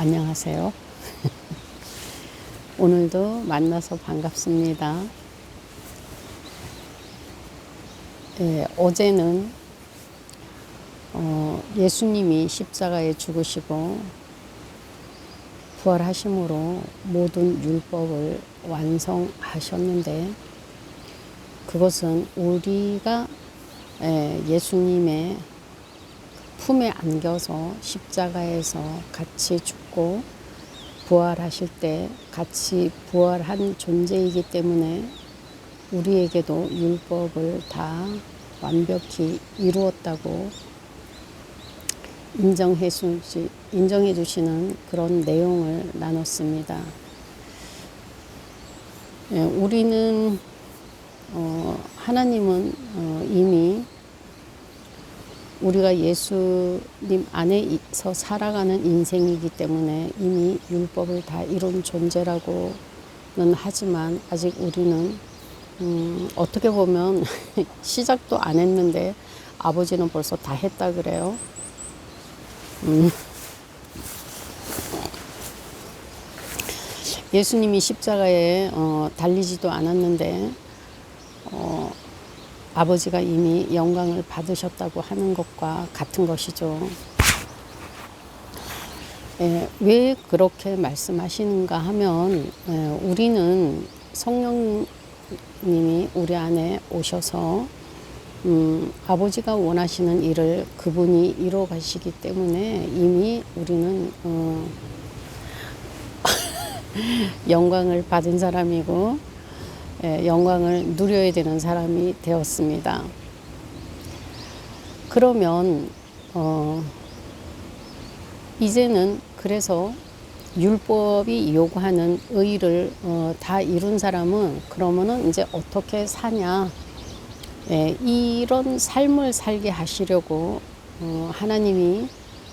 안녕하세요. 오늘도 만나서 반갑습니다. 예, 어제는 어, 예수님이 십자가에 죽으시고 부활하심으로 모든 율법을 완성하셨는데 그것은 우리가 예, 예수님의 품에 안겨서 십자가에서 같이 죽고 부활하실 때 같이 부활한 존재이기 때문에 우리에게도 율법을 다 완벽히 이루었다고 인정해 주시, 인정해 주시는 그런 내용을 나눴습니다. 예, 우리는 어, 하나님은 어, 이미 우리가 예수님 안에서 살아가는 인생이기 때문에 이미 율법을 다 이룬 존재라고는 하지만 아직 우리는 음, 어떻게 보면 시작도 안 했는데 아버지는 벌써 다 했다 그래요. 음. 예수님이 십자가에 어, 달리지도 않았는데 어, 아버지가 이미 영광을 받으셨다고 하는 것과 같은 것이죠. 예, 왜 그렇게 말씀하시는가 하면 예, 우리는 성령님이 우리 안에 오셔서 음, 아버지가 원하시는 일을 그분이 이루어 가시기 때문에 이미 우리는 어, 영광을 받은 사람이고 예, 영광을 누려야 되는 사람이 되었습니다. 그러면 어, 이제는 그래서 율법이 요구하는 의를 어, 다 이룬 사람은 그러면은 이제 어떻게 사냐 예, 이런 삶을 살게 하시려고 어, 하나님이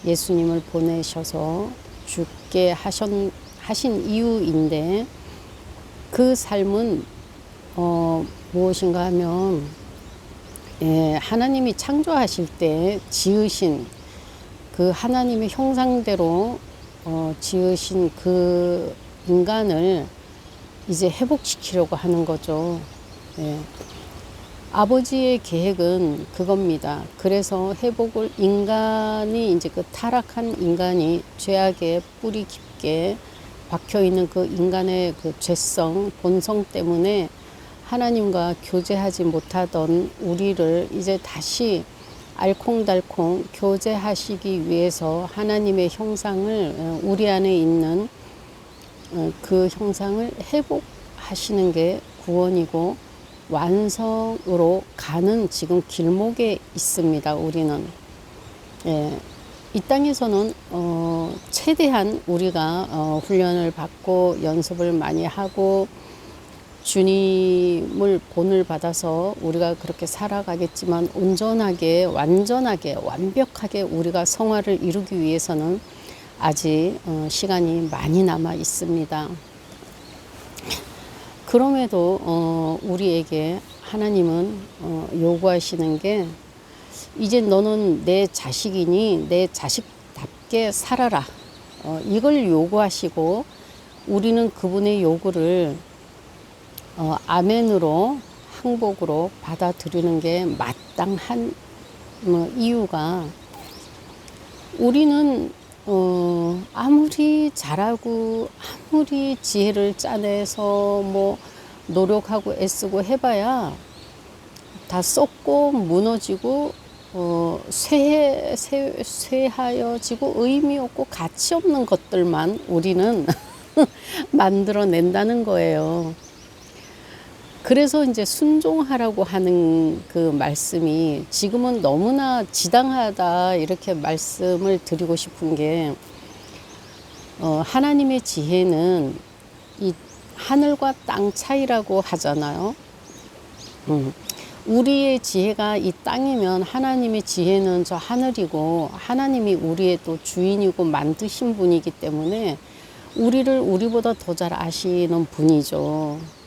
예수님을 보내셔서 죽게 하신, 하신 이유인데 그 삶은 어, 무엇인가 하면 예, 하나님이 창조하실 때 지으신 그 하나님의 형상대로 어, 지으신 그 인간을 이제 회복시키려고 하는 거죠. 예. 아버지의 계획은 그겁니다. 그래서 회복을 인간이 이제 그 타락한 인간이 죄악의 뿌리 깊게 박혀 있는 그 인간의 그 죄성, 본성 때문에 하나님과 교제하지 못하던 우리를 이제 다시 알콩달콩 교제하시기 위해서 하나님의 형상을 어, 우리 안에 있는 어, 그 형상을 회복하시는 게 구원이고 완성으로 가는 지금 길목에 있습니다. 우리는 예, 이 땅에서는 어, 최대한 우리가 어, 훈련을 받고 연습을 많이 하고 주님을 본을 받아서 우리가 그렇게 살아가겠지만 온전하게 완전하게 완벽하게 우리가 성화를 이루기 위해서는 아직 어, 시간이 많이 남아 있습니다. 그럼에도 어, 우리에게 하나님은 어, 요구하시는 게 이제 너는 내 자식이니 내 자식답게 살아라. 이걸 요구하시고 우리는 그분의 요구를 어, 아멘으로 항복으로 받아들이는 게 마땅한 뭐 이유가 우리는 어, 아무리 잘하고 아무리 지혜를 짜내서 뭐 노력하고 애쓰고 해봐야 다 썩고 무너지고 어, 쇠, 쇠, 쇠하여지고 의미 없고 가치 없는 것들만 우리는 만들어낸다는 거예요. 그래서 이제 순종하라고 하는 그 말씀이 지금은 너무나 지당하다 이렇게 말씀을 드리고 싶은 게 어, 하나님의 지혜는 이 하늘과 땅 차이라고 하잖아요. 음. 우리의 지혜가 이 땅이면 하나님의 지혜는 저 하늘이고 하나님이 우리의 또 주인이고 만드신 분이기 때문에 우리를 우리보다 더 잘 아시는 분이죠.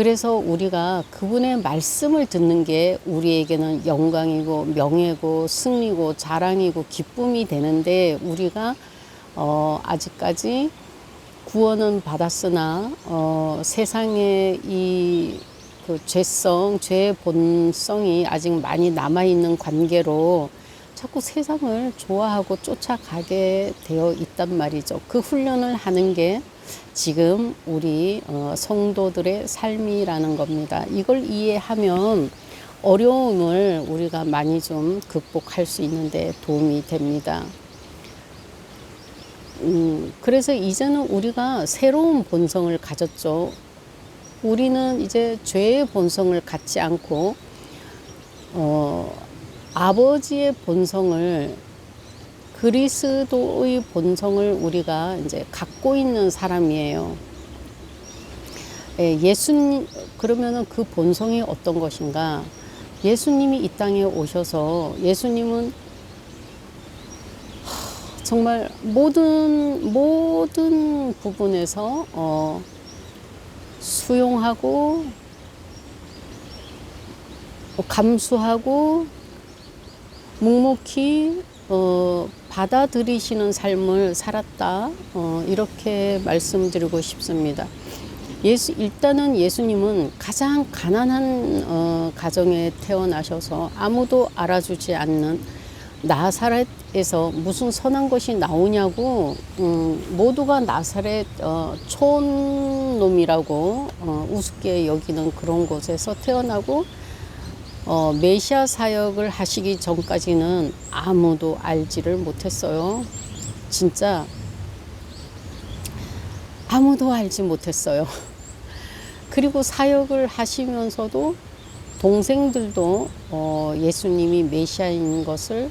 그래서 우리가 그분의 말씀을 듣는 게 우리에게는 영광이고 명예고 승리고 자랑이고 기쁨이 되는데 우리가 어, 아직까지 구원은 받았으나 어, 세상에 이그 죄성, 죄의 본성이 아직 많이 남아 있는 관계로 자꾸 세상을 좋아하고 쫓아가게 되어 있단 말이죠. 그 훈련을 하는 게 지금 우리 어, 성도들의 삶이라는 겁니다. 이걸 이해하면 어려움을 우리가 많이 좀 극복할 수 있는데 도움이 됩니다. 음, 그래서 이제는 우리가 새로운 본성을 가졌죠. 우리는 이제 죄의 본성을 갖지 않고, 어, 아버지의 본성을, 그리스도의 본성을 우리가 이제 갖고 있는 사람이에요. 예, 예수님, 그러면은 그 본성이 어떤 것인가? 예수님이 이 땅에 오셔서 예수님은 정말 모든 모든 부분에서 어, 수용하고 어, 감수하고 묵묵히 어, 받아들이시는 삶을 살았다 어, 이렇게 말씀드리고 싶습니다. 예수 일단은 예수님은 가장 가난한 어, 가정에 태어나셔서 아무도 알아주지 않는 나사렛에서 무슨 선한 것이 나오냐고 음, 모두가 나사렛 어, 촌놈이라고 어, 우습게 여기는 그런 곳에서 태어나고 어, 메시아 사역을 하시기 전까지는 아무도 알지를 못했어요. 진짜 아무도 알지 못했어요. 그리고 사역을 하시면서도 동생들도 어, 예수님이 메시아인 것을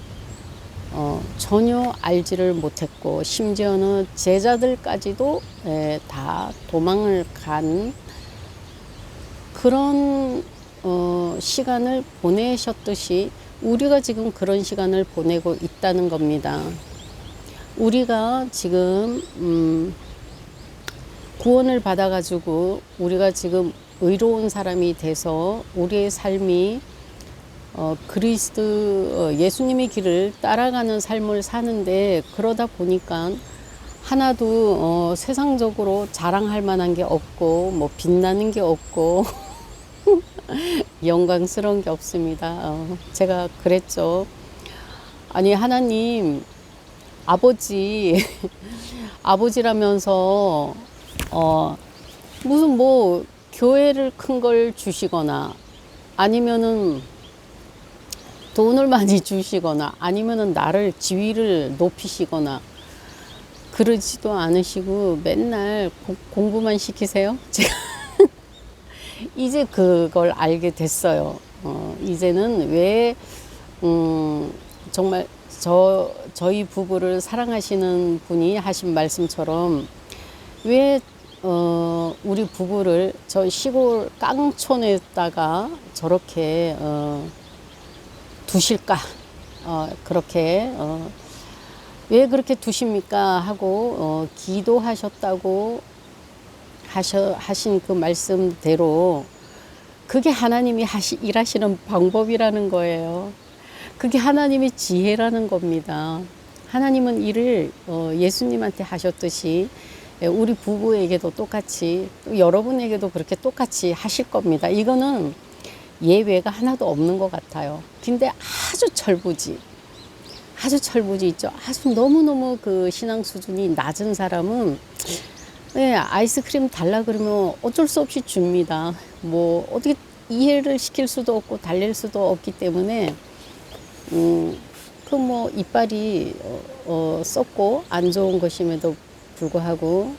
어, 전혀 알지를 못했고 심지어는 제자들까지도 에, 다 도망을 간 그런 어, 시간을 보내셨듯이 우리가 지금 그런 시간을 보내고 있다는 겁니다. 우리가 지금 음, 구원을 받아가지고 우리가 지금 의로운 사람이 돼서 우리의 삶이 어, 그리스도 어, 예수님의 길을 따라가는 삶을 사는데 그러다 보니까 하나도 어, 세상적으로 자랑할 만한 게 없고 뭐 빛나는 게 없고 영광스러운 게 없습니다. 어, 제가 그랬죠. 아니 하나님 아버지 아버지라면서 어, 무슨 뭐 교회를 큰 걸 주시거나 아니면은 돈을 많이 주시거나 아니면은 나를 지위를 높이시거나 그러지도 않으시고 맨날 고, 공부만 시키세요. 제가 이제 그걸 알게 됐어요. 어, 이제는 왜 음, 정말 저 저희 부부를 사랑하시는 분이 하신 말씀처럼 왜 어, 우리 부부를 저 시골 깡촌에다가 저렇게 어, 두실까? 어, 그렇게 어, 왜 그렇게 두십니까? 하고 어, 기도하셨다고 하셔, 하신 그 말씀대로 그게 하나님이 하시, 일하시는 방법이라는 거예요. 그게 하나님의 지혜라는 겁니다. 하나님은 일을 어, 예수님한테 하셨듯이 예, 우리 부부에게도 똑같이 또 여러분에게도 그렇게 똑같이 하실 겁니다. 이거는 예외가 하나도 없는 것 같아요. 근데 아주 철부지, 아주 철부지 있죠. 아주 너무너무 그 신앙 수준이 낮은 사람은 예, 아이스크림 달라 그러면 어쩔 수 없이 줍니다. 뭐 어떻게 이해를 시킬 수도 없고 달랠 수도 없기 때문에 음, 그 뭐 이빨이 어, 어, 썩고 안 좋은 것임에도 불구하고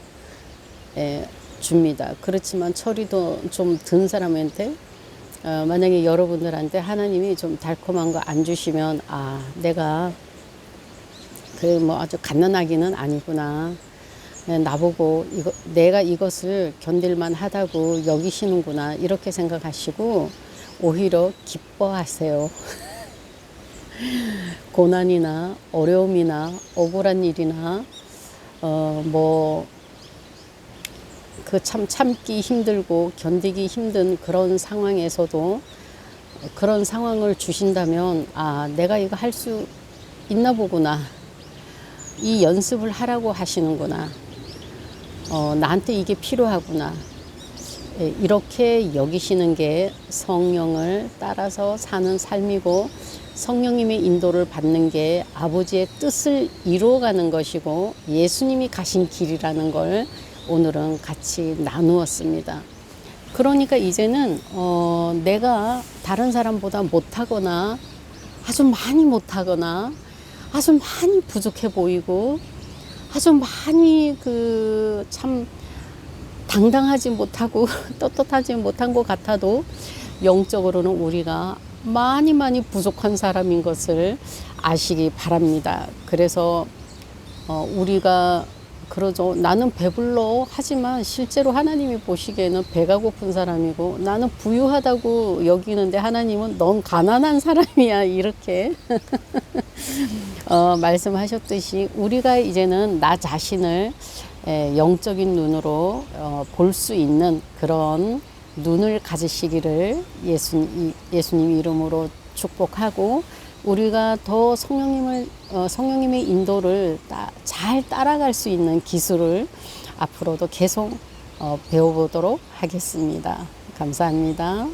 예, 줍니다. 그렇지만 처리도 좀 든 사람한테 어, 만약에 여러분들한테 하나님이 좀 달콤한 거 안 주시면 아 내가 그 뭐 아주 갓난아기는 아니구나. 예, 나보고 이거 내가 이것을 견딜만 하다고 여기시는구나 이렇게 생각하시고 오히려 기뻐하세요. 고난이나 어려움이나 억울한 일이나 어 뭐 그 참 참기 힘들고 견디기 힘든 그런 상황에서도 그런 상황을 주신다면 아 내가 이거 할 수 있나 보구나 이 연습을 하라고 하시는구나. 어, 나한테 이게 필요하구나. 예, 이렇게 여기시는 게 성령을 따라서 사는 삶이고 성령님의 인도를 받는 게 아버지의 뜻을 이루어가는 것이고 예수님이 가신 길이라는 걸 오늘은 같이 나누었습니다. 그러니까 이제는 어, 내가 다른 사람보다 못하거나 아주 많이 못하거나 아주 많이 부족해 보이고 아주 많이 그 참 당당하지 못하고 떳떳하지 못한 것 같아도 영적으로는 우리가 많이 많이 부족한 사람인 것을 아시기 바랍니다. 그래서 어, 우리가 그러죠. 나는 배불러 하지만 실제로 하나님이 보시기에는 배가 고픈 사람이고 나는 부유하다고 여기는데 하나님은 넌 가난한 사람이야 이렇게 어, 말씀하셨듯이 우리가 이제는 나 자신을 에, 영적인 눈으로 어, 볼 수 있는 그런 눈을 가지시기를 예수님, 예수님 이름으로 축복하고 우리가 더 성령님을 어, 성령님의 인도를 따, 잘 따라갈 수 있는 기술을 앞으로도 계속 어, 배워보도록 하겠습니다. 감사합니다.